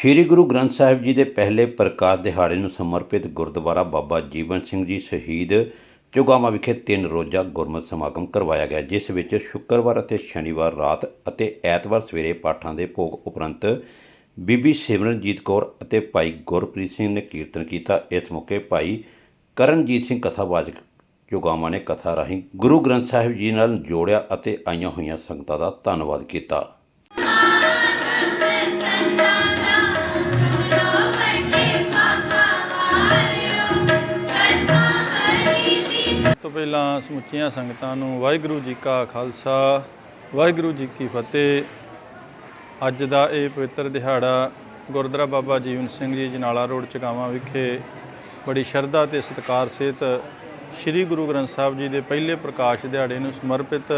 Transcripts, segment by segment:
ਸ੍ਰੀ ਗੁਰੂ ਗ੍ਰੰਥ ਸਾਹਿਬ ਜੀ ਦੇ ਪਹਿਲੇ ਪ੍ਰਕਾਸ਼ ਦਿਹਾੜੇ ਨੂੰ ਸਮਰਪਿਤ ਗੁਰਦੁਆਰਾ ਬਾਬਾ ਜੀਵਨ ਸਿੰਘ ਜੀ ਸ਼ਹੀਦ ਚੁਗਾਮਾ ਵਿਖੇ ਤਿੰਨ ਰੋਜ਼ਾ ਗੁਰਮਤਿ ਸਮਾਗਮ ਕਰਵਾਇਆ ਗਿਆ, ਜਿਸ ਵਿੱਚ ਸ਼ੁੱਕਰਵਾਰ ਅਤੇ ਸ਼ਨੀਵਾਰ ਰਾਤ ਅਤੇ ਐਤਵਾਰ ਸਵੇਰੇ ਪਾਠਾਂ ਦੇ ਭੋਗ ਉਪਰੰਤ ਬੀਬੀ ਸਿਮਰਨਜੀਤ ਕੌਰ ਅਤੇ ਭਾਈ ਗੁਰਪ੍ਰੀਤ ਸਿੰਘ ਨੇ ਕੀਰਤਨ ਕੀਤਾ। ਇਸ ਮੌਕੇ ਭਾਈ ਕਰਨਜੀਤ ਸਿੰਘ ਕਥਾਵਾਚਕ ਚੁਗਾਮਾ ਨੇ ਕਥਾ ਰਾਹੀਂ ਗੁਰੂ ਗ੍ਰੰਥ ਸਾਹਿਬ ਜੀ ਨਾਲ ਜੋੜਿਆ ਅਤੇ ਆਈਆਂ ਹੋਈਆਂ ਸੰਗਤਾਂ ਦਾ ਧੰਨਵਾਦ ਕੀਤਾ। ਤੋਂ ਪਹਿਲਾਂ ਸਮੁੱਚੀਆਂ ਸੰਗਤਾਂ ਨੂੰ ਵਾਹਿਗੁਰੂ ਜੀ ਕਾ ਖਾਲਸਾ, ਵਾਹਿਗੁਰੂ ਜੀ ਕੀ ਫਤਿਹ। ਅੱਜ ਦਾ ਇਹ ਪਵਿੱਤਰ ਦਿਹਾੜਾ ਗੁਰਦੁਆਰਾ ਬਾਬਾ ਜੀਵਨ ਸਿੰਘ ਜੀ ਜਨਾਲਾ ਰੋਡ ਚਗਾਵਾਂ ਵਿਖੇ ਬੜੀ ਸ਼ਰਧਾ ਤੇ ਸਤਿਕਾਰ ਸਹਿਤ ਸ੍ਰੀ ਗੁਰੂ ਗ੍ਰੰਥ ਸਾਹਿਬ ਜੀ ਦੇ ਪਹਿਲੇ ਪ੍ਰਕਾਸ਼ ਦਿਹਾੜੇ ਨੂੰ ਸਮਰਪਿਤ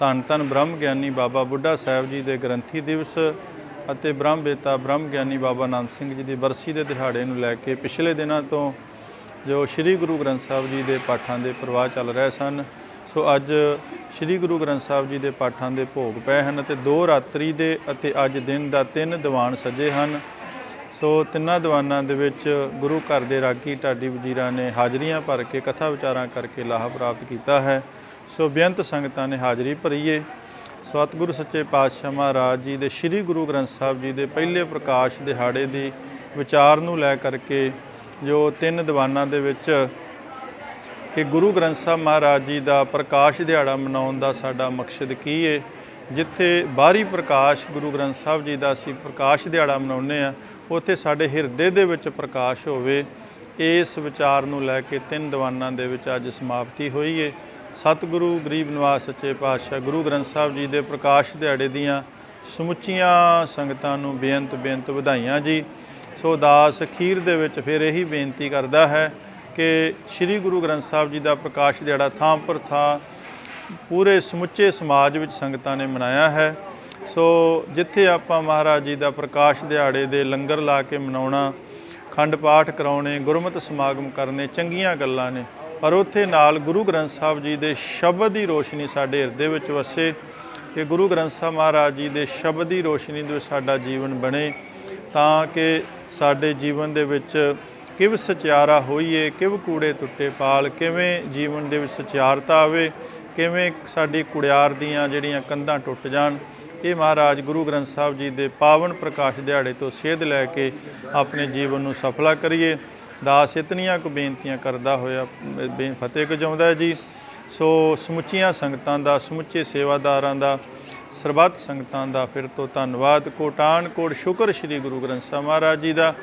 ਧੰਨ ਧੰਨ ਬ੍ਰਹਮ ਗਿਆਨੀ ਬਾਬਾ ਬੁੱਢਾ ਸਾਹਿਬ ਜੀ ਦੇ ਗ੍ਰੰਥੀ ਦਿਵਸ ਅਤੇ ਬ੍ਰਹਮ ਬੇਤਾ ਬ੍ਰਹਮ ਗਿਆਨੀ ਬਾਬਾ ਆਨੰਦ ਸਿੰਘ ਜੀ ਦੀ ਬਰਸੀ ਦੇ ਦਿਹਾੜੇ ਨੂੰ ਲੈ ਕੇ ਪਿਛਲੇ ਦਿਨਾਂ ਤੋਂ ਜੋ ਸ੍ਰੀ ਗੁਰੂ ਗ੍ਰੰਥ ਸਾਹਿਬ ਜੀ ਦੇ ਪਾਠਾਂ ਦੇ ਪ੍ਰਵਾਹ ਚੱਲ ਰਹੇ ਸਨ, ਸੋ ਅੱਜ ਸ੍ਰੀ ਗੁਰੂ ਗ੍ਰੰਥ ਸਾਹਿਬ ਜੀ ਦੇ ਪਾਠਾਂ ਦੇ ਭੋਗ ਪਏ ਹਨ ਅਤੇ ਦੋ ਰਾਤਰੀ ਦੇ ਅਤੇ ਅੱਜ ਦਿਨ ਦਾ ਤਿੰਨ ਦੀਵਾਨ ਸਜੇ ਹਨ। ਸੋ ਤਿੰਨਾਂ ਦੀਵਾਨਾਂ ਦੇ ਵਿੱਚ ਗੁਰੂ ਘਰ ਦੇ ਰਾਗੀ ਢਾਡੀ ਵਜ਼ੀਰਾਂ ਨੇ ਹਾਜ਼ਰੀਆਂ ਭਰ ਕੇ ਕਥਾ ਵਿਚਾਰਾਂ ਕਰਕੇ ਲਾਭ ਪ੍ਰਾਪਤ ਕੀਤਾ ਹੈ। ਸੋ ਬੇਅੰਤ ਸੰਗਤਾਂ ਨੇ ਹਾਜ਼ਰੀ ਭਰੀਏ। ਸਤਿਗੁਰੂ ਸੱਚੇ ਪਾਤਸ਼ਾਹ ਮਹਾਰਾਜ ਜੀ ਦੇ ਸ੍ਰੀ ਗੁਰੂ ਗ੍ਰੰਥ ਸਾਹਿਬ ਜੀ ਦੇ ਪਹਿਲੇ ਪ੍ਰਕਾਸ਼ ਦਿਹਾੜੇ ਦੀ ਵਿਚਾਰ ਨੂੰ ਲੈ ਕਰਕੇ ਜੋ ਤਿੰਨ ਦੀਵਾਨਾਂ ਦੇ ਵਿੱਚ ਕਿ ਗੁਰੂ ਗ੍ਰੰਥ ਸਾਹਿਬ ਮਹਾਰਾਜ ਜੀ ਦਾ ਪ੍ਰਕਾਸ਼ ਦਿਹਾੜਾ ਮਨਾਉਣ ਦਾ ਸਾਡਾ ਮਕਸਦ ਕੀ ਹੈ ਜਿੱਥੇ ਬਾਹਰੀ ਪ੍ਰਕਾਸ਼ ਗੁਰੂ ਗ੍ਰੰਥ ਸਾਹਿਬ ਜੀ ਦਾ ਅਸੀਂ ਪ੍ਰਕਾਸ਼ ਦਿਹਾੜਾ ਮਨਾਉਂਦੇ ਆ ਉੱਥੇ ਸਾਡੇ ਹਿਰਦੇ ਦੇ ਵਿੱਚ ਪ੍ਰਕਾਸ਼ ਹੋਵੇ। ਇਸ ਵਿਚਾਰ ਨੂੰ ਲੈ ਕੇ ਤਿੰਨ ਦੀਵਾਨਾਂ ਦੇ ਵਿੱਚ ਅੱਜ ਸਮਾਪਤੀ ਹੋਈ ਹੈ ਸਤਿਗੁਰੂ ਗਰੀਬ ਨਿਵਾਸ ਸੱਚੇ ਪਾਤਸ਼ਾਹ ਗੁਰੂ ਗ੍ਰੰਥ ਸਾਹਿਬ ਜੀ ਦੇ ਪ੍ਰਕਾਸ਼ ਦਿਹਾੜੇ ਦੀਆਂ ਸਮੁੱਚੀਆਂ ਸੰਗਤਾਂ ਨੂੰ ਬੇਅੰਤ ਬੇਅੰਤ ਵਧਾਈਆਂ ਜੀ। ਸੋ ਦਾਸ ਅਖੀਰ ਦੇ ਵਿੱਚ ਫਿਰ ਇਹੀ ਬੇਨਤੀ ਕਰਦਾ ਹੈ ਕਿ ਸ੍ਰੀ ਗੁਰੂ ਗ੍ਰੰਥ ਸਾਹਿਬ ਜੀ ਦਾ ਪ੍ਰਕਾਸ਼ ਦਿਹਾੜਾ ਥਾਂ ਪਰ ਥਾਂ ਪੂਰੇ ਸਮੁੱਚੇ ਸਮਾਜ ਵਿੱਚ ਸੰਗਤਾਂ ਨੇ ਮਨਾਇਆ ਹੈ। ਸੋ ਜਿੱਥੇ ਆਪਾਂ ਮਹਾਰਾਜ ਜੀ ਦਾ ਪ੍ਰਕਾਸ਼ ਦਿਹਾੜੇ ਦੇ ਲੰਗਰ ਲਾ ਕੇ ਮਨਾਉਣਾ, ਖੰਡ ਪਾਠ ਕਰਾਉਣੇ, ਗੁਰਮਤਿ ਸਮਾਗਮ ਕਰਨੇ ਚੰਗੀਆਂ ਗੱਲਾਂ ਨੇ, ਪਰ ਉੱਥੇ ਨਾਲ ਗੁਰੂ ਗ੍ਰੰਥ ਸਾਹਿਬ ਜੀ ਦੇ ਸ਼ਬਦ ਦੀ ਰੋਸ਼ਨੀ ਸਾਡੇ ਹਿਰਦੇ ਵਿੱਚ ਵਸੇ ਕਿ ਗੁਰੂ ਗ੍ਰੰਥ ਸਾਹਿਬ ਮਹਾਰਾਜ ਜੀ ਦੇ ਸ਼ਬਦ ਦੀ ਰੋਸ਼ਨੀ ਦੇ ਵਿੱਚ ਸਾਡਾ ਜੀਵਨ ਬਣੇ। ਤਾਂ ਕਿ ਸਾਡੇ ਜੀਵਨ ਦੇ ਵਿੱਚ ਕਿਵ ਸਚਿਆਰਾ ਹੋਈਏ, ਕਿਵ ਕੂੜੇ ਟੁੱਟੇ ਪਾਲ, ਕਿਵੇਂ ਜੀਵਨ ਦੇ ਵਿੱਚ ਸਚਿਆਰਤਾ ਆਵੇ, ਕਿਵੇਂ ਸਾਡੀ ਕੁੜਿਆਰ ਦੀਆਂ ਜਿਹੜੀਆਂ ਕੰਧਾਂ ਟੁੱਟ ਜਾਣ, ਇਹ ਮਹਾਰਾਜ ਗੁਰੂ ਗ੍ਰੰਥ ਸਾਹਿਬ ਜੀ ਦੇ ਪਾਵਨ ਪ੍ਰਕਾਸ਼ ਦਿਹਾੜੇ ਤੋਂ ਸੇਧ ਲੈ ਕੇ ਆਪਣੇ ਜੀਵਨ ਨੂੰ ਸਫਲਾ ਕਰੀਏ। ਦਾਸ ਇਤਨੀਆਂ ਕੁ ਬੇਨਤੀਆਂ ਕਰਦਾ ਹੋਇਆ ਬੇ- ਫਤਿਹ ਕਜਾਉਂਦਾ ਜੀ। ਸੋ ਸਮੁੱਚੀਆਂ ਸੰਗਤਾਂ ਦਾ, ਸਮੁੱਚੇ ਸੇਵਾਦਾਰਾਂ ਦਾ ਸਰਬੱਤ ਸੰਗਤਾਂ ਦਾ ਫਿਰ ਤੋਂ ਧੰਨਵਾਦ। ਕੋਟਾਨ ਕੋਟ ਸ਼ੁਕਰ ਸ੍ਰੀ ਗੁਰੂ ਗ੍ਰੰਥ ਸਾਹਿਬ ਮਹਾਰਾਜ ਜੀ ਦਾ,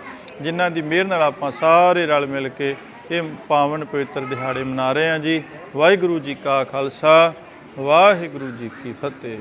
ਜਿਨ੍ਹਾਂ ਦੀ ਮਿਹਰ ਨਾਲ ਆਪਾਂ ਸਾਰੇ ਰਲ ਮਿਲ ਕੇ ਇਹ ਪਾਵਨ ਪਵਿੱਤਰ ਦਿਹਾੜੇ ਮਨਾ ਰਹੇ ਹਾਂ ਜੀ। ਵਾਹਿਗੁਰੂ ਜੀ ਕਾ ਖਾਲਸਾ, ਵਾਹਿਗੁਰੂ ਜੀ ਕੀ ਫਤਿਹ।